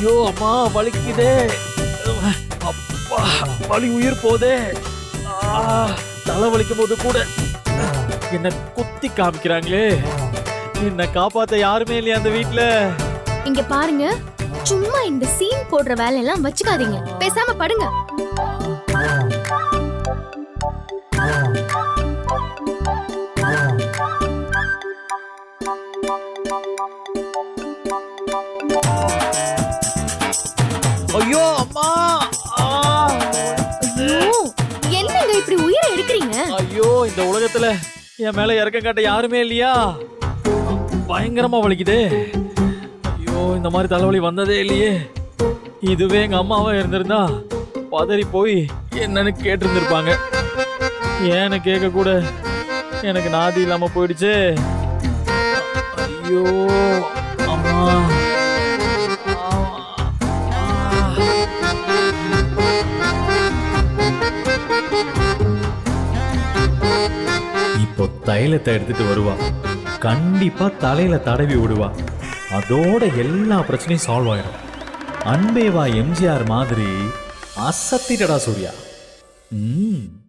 ஐயோ அம்மா வலிக்குதே. அப்பா வலி உயிர் போதே. ஆ, தலை வலிக்கும் போது கூட என்ன குத்தி காமிக்கிறாங்களே. என்ன காப்பாத்த யாருமே இல்லையா அந்த வீட்ல? இங்க பாருங்க சும்மா இந்த சீன் போடுற வேலையெல்லாம் வச்சுக்காதீங்க. பேசாம படுங்க. ஐயோ அம்மா. ஐயோ, என்னங்க இப்படி உயிரை எடுக்கிறீங்க? ஐயோ இந்த உலகத்துல என் மேல இறக்கம் காட்ட யாருமே இல்லையா? பயங்கரமா வலிக்குதே. ஐயோ இந்த மாதிரி தலைவலி வந்ததே இல்லையே. இதுவே எங்க அம்மாவா இருந்திருந்தா பதறி போய் என்னன்னு கேட்டிருந்திருப்பாங்க. ஏன்னு கேட்க கூட எனக்கு நாதி இல்லாம போயிடுச்சே. ஐயோ. இப்போ தைலத்தை எடுத்துட்டு வருவா. கண்டிப்பா தலையில தடவி விடுவா. அதோட எல்லா பிரச்சனையும் சால்வ் ஆயிடும். அன்பேவா எம்ஜிஆர் மாதிரி அசத்திட்டடா சூர்யா. ம்.